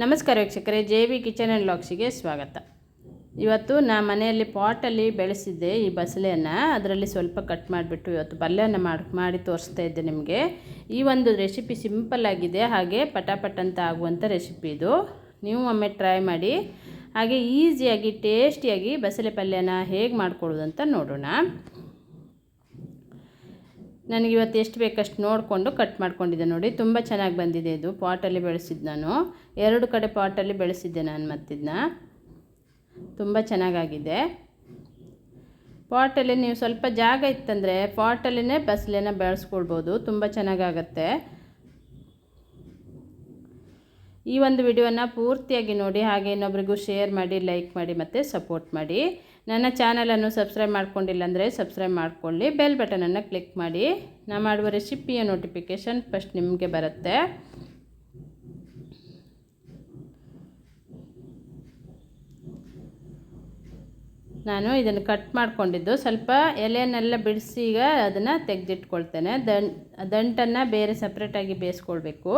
ನಮಸ್ಕಾರ ವೀಕ್ಷಕರೇ, J V kitchen and ಲಾಕ್ಸಿಗೆ ಸ್ವಾಗತ. ಇವತ್ತು ನಾ ಮನೆಯಲ್ಲಿ ಪಾಟಲ್ಲಿ ಬೆಳೆಸಿದ್ದೆ ಈ ಬಸಳೆಯನ್ನು. ಅದರಲ್ಲಿ ಸ್ವಲ್ಪ ಕಟ್ ಮಾಡಿಬಿಟ್ಟು ಇವತ್ತು ಪಲ್ಯನ ಮಾಡಿ ಮಾಡಿ ತೋರಿಸ್ತಾ ಇದ್ದೆ ನಿಮಗೆ. ಈ ಒಂದು ರೆಸಿಪಿ ಸಿಂಪಲ್ ಆಗಿದೆ, ಹಾಗೆ ಪಟಾಪಟ್ ಅಂತ ಆಗುವಂಥ ರೆಸಿಪಿ ಇದು. ನೀವು ಒಮ್ಮೆ ಟ್ರೈ ಮಾಡಿ. ಹಾಗೆ ಈಸಿಯಾಗಿ, ಟೇಸ್ಟಿಯಾಗಿ ಬಸಳೆ ಪಲ್ಯನ ಹೇಗೆ ಮಾಡ್ಕೊಳ್ಳೋದು ಅಂತ ನೋಡೋಣ. ನನಗೆ ಇವತ್ತು ಎಷ್ಟು ಬೇಕಷ್ಟು ನೋಡಿಕೊಂಡು ಕಟ್ ಮಾಡ್ಕೊಂಡಿದ್ದೆ ನೋಡಿ. ತುಂಬ ಚೆನ್ನಾಗಿ ಬಂದಿದೆ ಇದು. ಪಾಟಲ್ಲಿ ಬೆಳೆಸಿದ್ದು ನಾನು. ಎರಡು ಕಡೆ ಪಾಟಲ್ಲಿ ಬೆಳೆಸಿದ್ದೆ ನಾನು ಮತ್ತಿದ್ನ. ತುಂಬ ಚೆನ್ನಾಗಾಗಿದೆ. ಪಾಟಲ್ಲಿ ನೀವು ಸ್ವಲ್ಪ ಜಾಗ ಇತ್ತಂದರೆ ಪಾಟಲ್ಲಿನೇ ಬಸಳೆನ ಬೆಳೆಸ್ಕೊಳ್ಬೋದು. ತುಂಬ ಚೆನ್ನಾಗಾಗತ್ತೆ. ಈ ಒಂದು ವಿಡಿಯೋನ ಪೂರ್ತಿಯಾಗಿ ನೋಡಿ. ಹಾಗೆ ಇನ್ನೊಬ್ರಿಗೂ ಶೇರ್ ಮಾಡಿ, ಲೈಕ್ ಮಾಡಿ ಮತ್ತು ಸಪೋರ್ಟ್ ಮಾಡಿ. ನನ್ನ ಚಾನಲನ್ನು ಸಬ್ಸ್ಕ್ರೈಬ್ ಮಾಡ್ಕೊಂಡಿಲ್ಲ ಅಂದರೆ ಸಬ್ಸ್ಕ್ರೈಬ್ ಮಾಡ್ಕೊಳ್ಳಿ. ಬೆಲ್ ಬಟನನ್ನು ಕ್ಲಿಕ್ ಮಾಡಿ. ನಾ ಮಾಡುವ ರೆಸಿಪಿಯ ನೋಟಿಫಿಕೇಷನ್ ಫಸ್ಟ್ ನಿಮಗೆ ಬರುತ್ತೆ. ನಾನು ಇದನ್ನು ಕಟ್ ಮಾಡ್ಕೊಂಡಿದ್ದು. ಸ್ವಲ್ಪ ಎಲೆಯನ್ನೆಲ್ಲ ಬಿಡಿಸಿ ಈಗ ಅದನ್ನು ತೆಗೆದಿಟ್ಕೊಳ್ತೇನೆ. ದಂಟ್ ದಂಟನ್ನು ಬೇರೆ ಸಪ್ರೇಟಾಗಿ ಬೇಯಿಸ್ಕೊಳ್ಬೇಕು.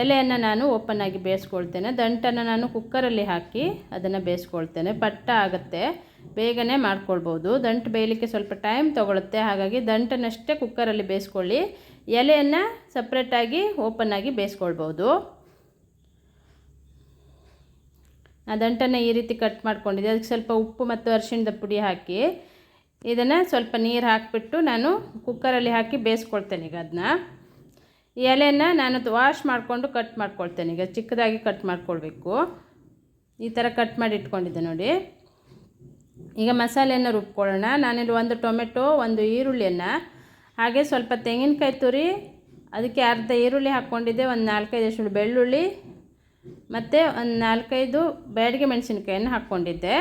ಎಲೆಯನ್ನು ನಾನು ಓಪನ್ ಆಗಿ ಬೇಯಿಸ್ಕೊಳ್ತೇನೆ. ದಂಟನ್ನು ನಾನು ಕುಕ್ಕರಲ್ಲಿ ಹಾಕಿ ಅದನ್ನು ಬೇಯಿಸ್ಕೊಳ್ತೇನೆ. ಪಟ್ಟ ಆಗುತ್ತೆ. ಬೇಗನೆ ಮಾಡ್ಕೊಳ್ಬೋದು. ದಂಟು ಬೇಯಲಿಕ್ಕೆ ಸ್ವಲ್ಪ ಟೈಮ್ ತೊಗೊಳುತ್ತೆ. ಹಾಗಾಗಿ ದಂಟನ್ನಷ್ಟೇ ಕುಕ್ಕರಲ್ಲಿ ಬೇಯಿಸ್ಕೊಳ್ಳಿ. ಎಲೆಯನ್ನು ಸಪ್ರೇಟಾಗಿ ಓಪನ್ ಆಗಿ ಬೇಯಿಸ್ಕೊಳ್ಬೋದು. ಆ ದಂಟನ್ನು ಈ ರೀತಿ ಕಟ್ ಮಾಡ್ಕೊಂಡಿದ್ದೆ. ಅದಕ್ಕೆ ಸ್ವಲ್ಪ ಉಪ್ಪು ಮತ್ತು ಅರಿಶಿಣದ ಪುಡಿ ಹಾಕಿ ಇದನ್ನು ಸ್ವಲ್ಪ ನೀರು ಹಾಕಿಬಿಟ್ಟು ನಾನು ಕುಕ್ಕರಲ್ಲಿ ಹಾಕಿ ಬೇಯಿಸ್ಕೊಳ್ತೇನೆ ಈಗ ಅದನ್ನ ಈ ಎಲೆಯನ್ನು ನಾನು ವಾಶ್ ಮಾಡಿಕೊಂಡು ಕಟ್ ಮಾಡ್ಕೊಳ್ತೇನೆ. ಈಗ ಚಿಕ್ಕದಾಗಿ ಕಟ್ ಮಾಡ್ಕೊಳ್ಬೇಕು. ಈ ಥರ ಕಟ್ ಮಾಡಿ ಇಟ್ಕೊಂಡಿದ್ದೆ ನೋಡಿ. ಈಗ ಮಸಾಲೆಯನ್ನು ರುಬ್ಕೊಳ್ಳೋಣ. ನಾನಿಲ್ಲಿ ಒಂದು ಟೊಮೆಟೊ, ಒಂದು ಈರುಳ್ಳಿಯನ್ನು, ಹಾಗೆ ಸ್ವಲ್ಪ ತೆಂಗಿನಕಾಯಿ ತುರಿ, ಅದಕ್ಕೆ ಅರ್ಧ ಈರುಳ್ಳಿ ಹಾಕ್ಕೊಂಡಿದ್ದೆ, ಒಂದು ನಾಲ್ಕೈದು ಎಷ್ಟು ಬೆಳ್ಳುಳ್ಳಿ, ಮತ್ತು ಒಂದು ನಾಲ್ಕೈದು ಬ್ಯಾಡಿಗೆ ಮೆಣಸಿನ್ಕಾಯನ್ನು ಹಾಕ್ಕೊಂಡಿದ್ದೆ.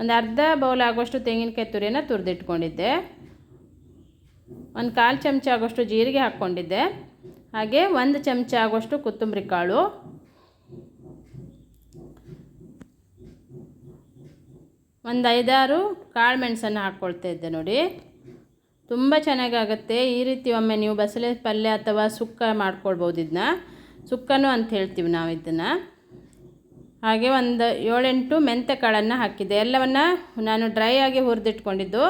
ಒಂದು ಅರ್ಧ ಬೌಲ್ ಆಗೋಷ್ಟು ತೆಂಗಿನಕಾಯಿ ತುರಿಯನ್ನು ತುರಿದಿಟ್ಕೊಂಡಿದ್ದೆ. ಒಂದು ಕಾಲು ಚಮಚ ಆಗೋಷ್ಟು ಜೀರಿಗೆ ಹಾಕ್ಕೊಂಡಿದ್ದೆ. ಹಾಗೆ ಒಂದು ಚಮಚ ಆಗೋಷ್ಟು ಕೊತ್ತಂಬರಿ ಕಾಳು. ಒಂದು ಐದಾರು ಕಾಳು ಮೆಣಸನ್ನು ಹಾಕ್ಕೊಳ್ತಾ ಇದ್ದೆ ನೋಡಿ. ತುಂಬ ಚೆನ್ನಾಗಾಗುತ್ತೆ. ಈ ರೀತಿ ಒಮ್ಮೆ ನೀವು ಬಸಳೆ ಪಲ್ಯ ಅಥವಾ ಸುಕ್ಕ ಮಾಡ್ಕೊಳ್ಬೋದು ಇದನ್ನ. ಸುಕ್ಕನು ಅಂತ ಹೇಳ್ತೀವಿ ನಾವು ಇದನ್ನು. ಹಾಗೆ ಒಂದು ಏಳೆಂಟು ಮೆಂತ್ಯ ಕಾಳನ್ನು ಹಾಕಿದ್ದೆ. ಎಲ್ಲವನ್ನು ನಾನು ಡ್ರೈ ಆಗಿ ಹುರಿದಿಟ್ಕೊಂಡಿದ್ದು.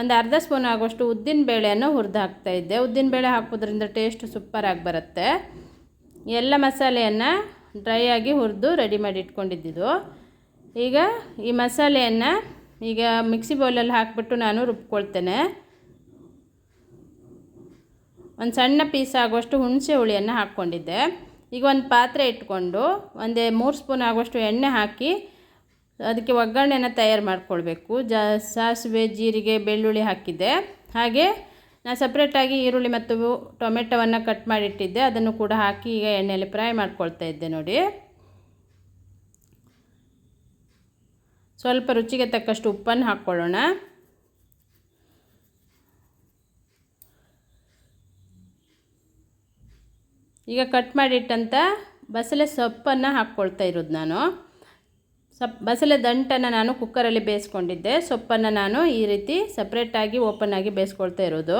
ಒಂದು ಅರ್ಧ ಸ್ಪೂನ್ ಆಗೋಷ್ಟು ಉದ್ದಿನ ಬೇಳೆಯನ್ನು ಹುರಿದು ಹಾಕ್ತಾಯಿದ್ದೆ ಉದ್ದಿನ ಬೇಳೆ ಹಾಕೋದ್ರಿಂದ ಟೇಸ್ಟ್ ಸೂಪರಾಗಿ ಬರುತ್ತೆ. ಎಲ್ಲ ಮಸಾಲೆಯನ್ನು ಡ್ರೈ ಆಗಿ ಹುರಿದು ರೆಡಿ ಮಾಡಿ ಇಟ್ಕೊಂಡಿದ್ದು ಈಗ ಈ ಮಸಾಲೆಯನ್ನು ಈಗ ಮಿಕ್ಸಿ ಬೌಲಲ್ಲಿ ಹಾಕಿಬಿಟ್ಟು ನಾನು ರುಬ್ಕೊಳ್ತೇನೆ. ಒಂದು ಸಣ್ಣ ಪೀಸ್ ಆಗುವಷ್ಟು ಹುಣಸೆ ಹುಳಿಯನ್ನು ಹಾಕ್ಕೊಂಡಿದ್ದೆ. ಈಗ ಒಂದು ಪಾತ್ರೆ ಇಟ್ಕೊಂಡು ಒಂದೇ ಮೂರು ಸ್ಪೂನ್ ಆಗುವಷ್ಟು ಎಣ್ಣೆ ಹಾಕಿ ಅದಕ್ಕೆ ಒಗ್ಗರಣೆನ ತಯಾರು ಮಾಡಿಕೊಳ್ಬೇಕು. ಜಾ, ಸಾಸಿವೆ, ಜೀರಿಗೆ, ಬೆಳ್ಳುಳ್ಳಿ ಹಾಕಿದ್ದೆ. ಹಾಗೆ ನಾನು ಸಪ್ರೇಟಾಗಿ ಈರುಳ್ಳಿ ಮತ್ತು ಟೊಮೆಟೊವನ್ನು ಕಟ್ ಮಾಡಿಟ್ಟಿದ್ದೆ. ಅದನ್ನು ಕೂಡ ಹಾಕಿ ಈಗ ಎಣ್ಣೆಯಲ್ಲಿ ಫ್ರೈ ಮಾಡ್ಕೊಳ್ತಾ ಇದ್ದೆ ನೋಡಿ. ಸ್ವಲ್ಪ ರುಚಿಗೆ ತಕ್ಕಷ್ಟು ಉಪ್ಪನ್ನು ಹಾಕ್ಕೊಳ್ಳೋಣ. ಈಗ ಕಟ್ ಮಾಡಿಟ್ಟಂಥ ಬಸಳೆ ಸೊಪ್ಪನ್ನು ಹಾಕ್ಕೊಳ್ತಾ ಇರೋದು ನಾನು. ಸಪ್ ಬಸಳೆ ದಂಟನ್ನು ನಾನು ಕುಕ್ಕರಲ್ಲಿ ಬೇಯಿಸ್ಕೊಂಡಿದ್ದೆ. ಸೊಪ್ಪನ್ನು ನಾನು ಈ ರೀತಿ ಸಪ್ರೇಟಾಗಿ ಓಪನ್ ಆಗಿ ಬೇಯಿಸ್ಕೊಳ್ತಾ ಇರೋದು.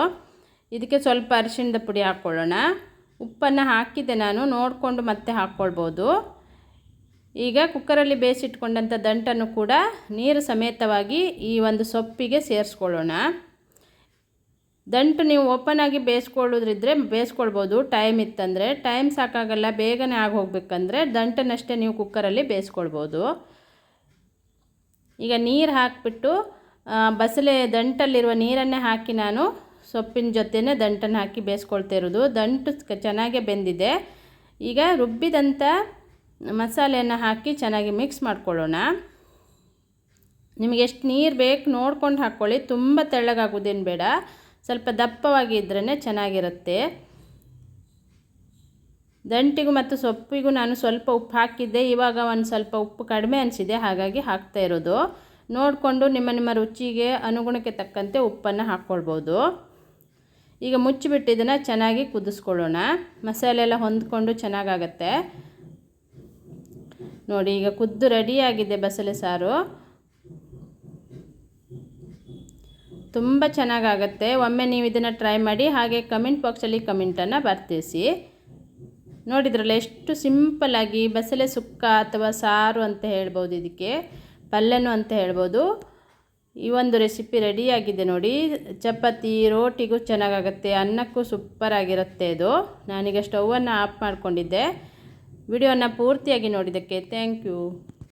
ಇದಕ್ಕೆ ಸ್ವಲ್ಪ ಅರಿಶಿಣದ ಪುಡಿ ಹಾಕ್ಕೊಳ್ಳೋಣ. ಉಪ್ಪನ್ನು ಹಾಕಿದ್ದೆ ನಾನು, ನೋಡಿಕೊಂಡು ಮತ್ತೆ ಹಾಕ್ಕೊಳ್ಬೋದು. ಈಗ ಕುಕ್ಕರಲ್ಲಿ ಬೇಯಿಸಿಟ್ಕೊಂಡಂಥ ದಂಟನ್ನು ಕೂಡ ನೀರು ಸಮೇತವಾಗಿ ಈ ಒಂದು ಸೊಪ್ಪಿಗೆ ಸೇರಿಸ್ಕೊಳ್ಳೋಣ. ದಂಟು ನೀವು ಓಪನ್ ಆಗಿ ಬೇಯಿಸ್ಕೊಳ್ಳೋದ್ರಿದ್ರೆ ಬೇಯಿಸ್ಕೊಳ್ಬೋದು. ಟೈಮ್ ಇತ್ತಂದರೆ ಟೈಮ್ ಸಾಕಾಗಲ್ಲ, ಬೇಗನೆ ಆಗಿ ಹೋಗ್ಬೇಕಂದ್ರೆ ದಂಟನ್ನಷ್ಟೇ ನೀವು ಕುಕ್ಕರಲ್ಲಿ ಬೇಯಿಸ್ಕೊಳ್ಬೋದು. ಈಗ ನೀರು ಹಾಕಿಬಿಟ್ಟು ಬಸಳೆ ದಂಟಲ್ಲಿರುವ ನೀರನ್ನೇ ಹಾಕಿ ನಾನು ಸೊಪ್ಪಿನ ಜೊತೆನೇ ದಂಟನ್ನು ಹಾಕಿ ಬೇಯಿಸ್ಕೊಳ್ತಾ ಇರೋದು. ದಂಟು ಚೆನ್ನಾಗೇ ಬೆಂದಿದೆ. ಈಗ ರುಬ್ಬಿದಂಥ ಮಸಾಲೆಯನ್ನು ಹಾಕಿ ಚೆನ್ನಾಗಿ ಮಿಕ್ಸ್ ಮಾಡ್ಕೊಳ್ಳೋಣ. ನಿಮಗೆ ಎಷ್ಟು ನೀರು ಬೇಕು ನೋಡ್ಕೊಂಡು ಹಾಕ್ಕೊಳ್ಳಿ ತುಂಬ ತೆಳ್ಳಗಾಗೋದೇನು ಬೇಡ. ಸ್ವಲ್ಪ ದಪ್ಪವಾಗಿ ಇದ್ರೇ ಚೆನ್ನಾಗಿರುತ್ತೆ. ದಂಟಿಗೂ ಮತ್ತು ಸೊಪ್ಪಿಗೂ ನಾನು ಸ್ವಲ್ಪ ಉಪ್ಪು ಹಾಕಿದ್ದೆ. ಇವಾಗ ಒಂದು ಸ್ವಲ್ಪ ಉಪ್ಪು ಕಡಿಮೆ ಅನಿಸಿದೆ. ಹಾಗಾಗಿ ಹಾಕ್ತಾ ಇರೋದು. ನೋಡಿಕೊಂಡು ನಿಮ್ಮ ನಿಮ್ಮ ರುಚಿಗೆ ಅನುಗುಣಕ್ಕೆ ತಕ್ಕಂತೆ ಉಪ್ಪನ್ನು ಹಾಕ್ಕೊಳ್ಬೋದು. ಈಗ ಮುಚ್ಚಿಬಿಟ್ಟು ಇದನ್ನು ಚೆನ್ನಾಗಿ ಕುದಿಸ್ಕೊಳ್ಳೋಣ. ಮಸಾಲೆ ಎಲ್ಲ ಹೊಂದ್ಕೊಂಡು ಚೆನ್ನಾಗಾಗತ್ತೆ. ನೋಡಿ, ಈಗ ಕುದ್ದು ರೆಡಿಯಾಗಿದೆ ಬಸಳೆ ಸಾರು. ತುಂಬ ಚೆನ್ನಾಗಾಗತ್ತೆ. ಒಮ್ಮೆ ನೀವು ಇದನ್ನು ಟ್ರೈ ಮಾಡಿ, ಹಾಗೆ ಕಮೆಂಟ್ ಬಾಕ್ಸಲ್ಲಿ ಕಮೆಂಟನ್ನು ಬರ್ತಿಸಿ. ನೋಡಿದ್ರಲ್ಲ, ಎಷ್ಟು ಸಿಂಪಲ್ಲಾಗಿ ಬಸಳೆ ಸುಕ್ಕ ಅಥವಾ ಸಾರು ಅಂತ ಹೇಳ್ಬೋದು ಇದಕ್ಕೆ, ಪಲ್ಯನೂ ಅಂತ ಹೇಳ್ಬೋದು. ಈ ಒಂದು ರೆಸಿಪಿ ರೆಡಿಯಾಗಿದೆ ನೋಡಿ. ಚಪಾತಿ ರೋಟಿಗೂ ಚೆನ್ನಾಗಾಗುತ್ತೆ, ಅನ್ನಕ್ಕೂ ಸೂಪರಾಗಿರುತ್ತೆ ಇದು. ನಾನೀಗ ಸ್ಟವನ್ನು ಆಫ್ ಮಾಡಿಕೊಂಡಿದ್ದೆ. ವಿಡಿಯೋನ ಪೂರ್ತಿಯಾಗಿ ನೋಡಿದ್ದಕ್ಕೆ ಥ್ಯಾಂಕ್ ಯು